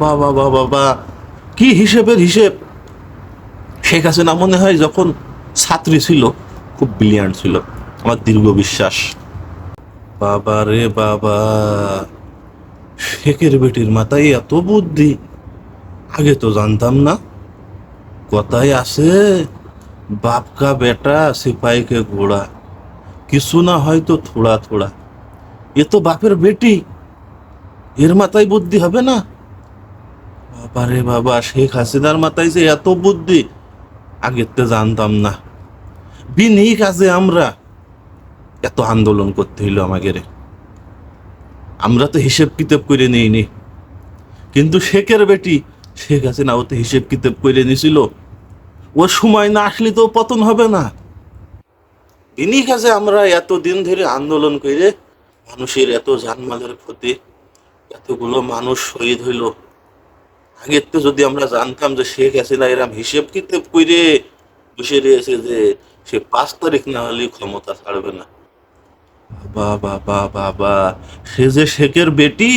বা বা বা কি হিসেবের হিসেব? শেখ হাসিনা মনে হয় যখন ছাত্রী ছিল, খুব ব্রিলিয়ান্ট ছিল। আমার দীর্ঘ বিশ্বাস। বাবা রে বাবা, শেখের বেটির মাথায় এত বুদ্ধি। আগে তো জানতাম না। কথায় আছে বাপকা বেটা সিপাही কে ঘোড়া। কিছু না হয়তো থোড়া থোড়া। এ তো বাপের বেটি। এর মাথায় বুদ্ধি হবে না? বাবা রে বাবা, শেখ হাসিনার মাথায় যে এত বুদ্ধি আগের তো জানতাম না। বিনি কাজে আমরা। এত আন্দোলন করতে হইল আমাকে রে আমরা তো হিসেব কিতাব করে নিইনি। কিন্তু শেখের বেটি, শেখ হাসিনা ও তো হিসেব কিতাব করে নিছিল। ও সময় না আসলে তো পতন হবে না। বিনি কাজে আমরা এতদিন ধরে আন্দোলন করে মানুষের এত জানমালের ক্ষতি, এতগুলো মানুষ শহীদ হইল। আগের তো যদি আমরা জানতাম যে শেখ হাসিনা এরম হিসেব কিতাব করে বসে রয়েছে যে সে পাঁচ তারিখ না হলে ক্ষমতা ছাড়বে না। বাবা বাবা বাবা, সে যে শেখের বেটি,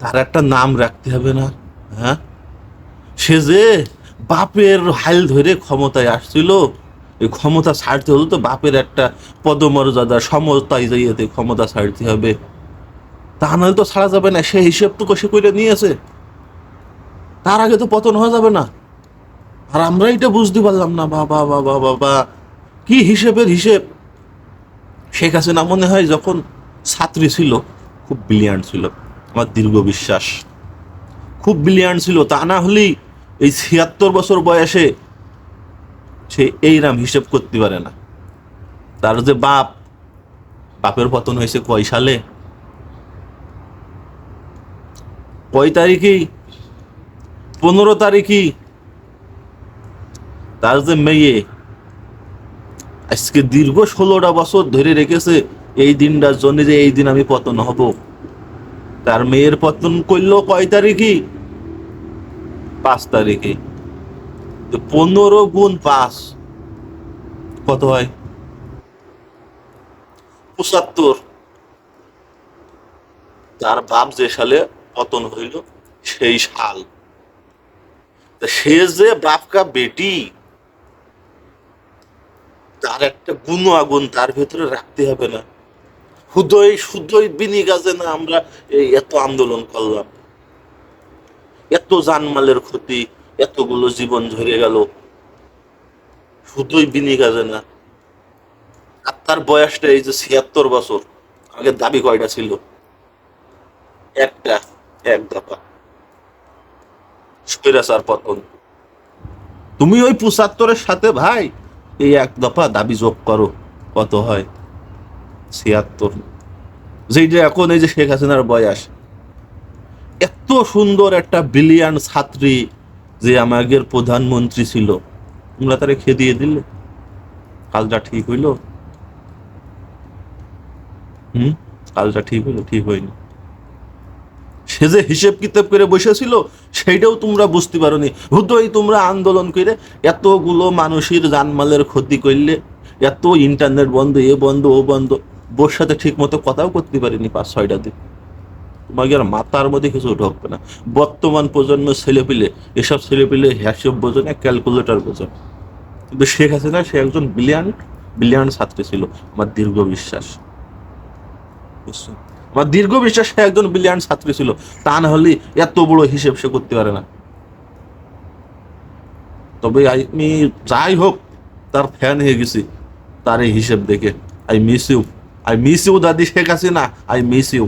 তার একটা নাম রাখতে হবে না হ্যাঁ? সে যে বাপের হাল ধরে ক্ষমতায় আসছিল, এই ক্ষমতা ছাড়তে হলে তো বাপের একটা পদমর্যাদা, সমতায় যাইতে ক্ষমতা ছাড়তে হবে। তা নাহলে তো ছাড়া যাবে না, সে হিসেব তো কষে করে নিয়েছে। তার আগে তো পতন হয়ে যাবে না। আর আমরা এটা বুঝতে পারলাম না, বাবা বাবা বাবা। কি হিসেবের হিসেব? শেখ হাসিনা মনে হয় যখন ছাত্রী ছিল, খুব ব্রিলিয়ান্ট ছিল, আমার দীর্ঘ বিশ্বাস। খুব ব্রিলিয়ান্ট ছিল, তা না হলেই এই ছিয়াত্তর বছর বয়সে সে এই এইরাম হিসেব করতে পারে না। তার যে বাপ, বাপের পতন হয়েছে কয় সালে? কয় তারিখেই পনেরো তারিখই তার যে মেয়ে আজকে দীর্ঘ ষোলোটা বছর ধরে রেখেছে, এই দিনটার জন্য যে এই দিন আমি পতন হব। তার মেয়ের পতন করল কয় তারিখই? পাঁচ তারিখে। পনেরো গুণ পাঁচ, কত হয়? পঁচাত্তর। তার বাপ যে সালে পতন হইল, সেই সাল। সে যে বাপকা বেটি, তার একটা গুণ আগুন তার ভেতরে রাখতে হবে না। হুদয় শুদ্ধই বিনি গাছে না আমরা এত আন্দোলন করলাম। এত জানমালের ক্ষতি, এতগুলো জীবন ঝরে গেল। শুধুই বিনি গাছে না। আর তার বয়সটা এই যে ছিয়াত্তর বছর, আগে দাবি কয়টা ছিল? একটা, এক দফা। স্বৈরাচার পতন তুমি ওই পঁচাত্তরের সাথে ভাই এই এক দফা দাবি যোগ করো, কত হয়? ছিয়াত্তর। যেটা এখন এই যে শেখ হাসিনার বয়স। এত সুন্দর একটা ব্রিলিয়ান ছাত্রী যে আমাদের প্রধানমন্ত্রী ছিল। তোমরা তারে খেদিয়ে দিলে। কালটা ঠিক হইল? হুম? কালটা ঠিক হইল, ঠিক হয়নি। সে যে হিসেব কিতাব করে বসেছিল, সেইটাও তোমরা বুঝতে পারোনি। হুদয়, তোমরা আন্দোলন করে এতগুলো মানুষের জানমালের ক্ষতি করলে, এত ইন্টারনেট বন্ধ, এ বন্ধ, ও বন্ধ বোর সাথে ঠিক মতো কথাও করতে পারিনি পাঁচ, ছয়টা দিন। তোমাকে আর মাথার মধ্যে কিছু ঢুকবে না। বর্তমান প্রজন্ম ছেলেপিলে এসব ছেলেপিলে হিসাব বোঝে ক্যালকুলেটর বোঝে। কিন্তু শেখ হাসিনা, সে একজন বিলিয়ান বিলিয়ান ছাত্রী ছিল, আমার দীর্ঘ বিশ্বাস। বুঝছ? আমার দীর্ঘ বিশ্বাস একজন বিলিয়ান ছাত্রী ছিল, তা না হলে এত বড় হিসেব সে করতে পারে না। তবে আমি যাই হোক, তার ফ্যান হয়ে গেছি, তার এই হিসেব দেখে। I miss you I miss you দাদি শেখ আছে না আই মিস ইউ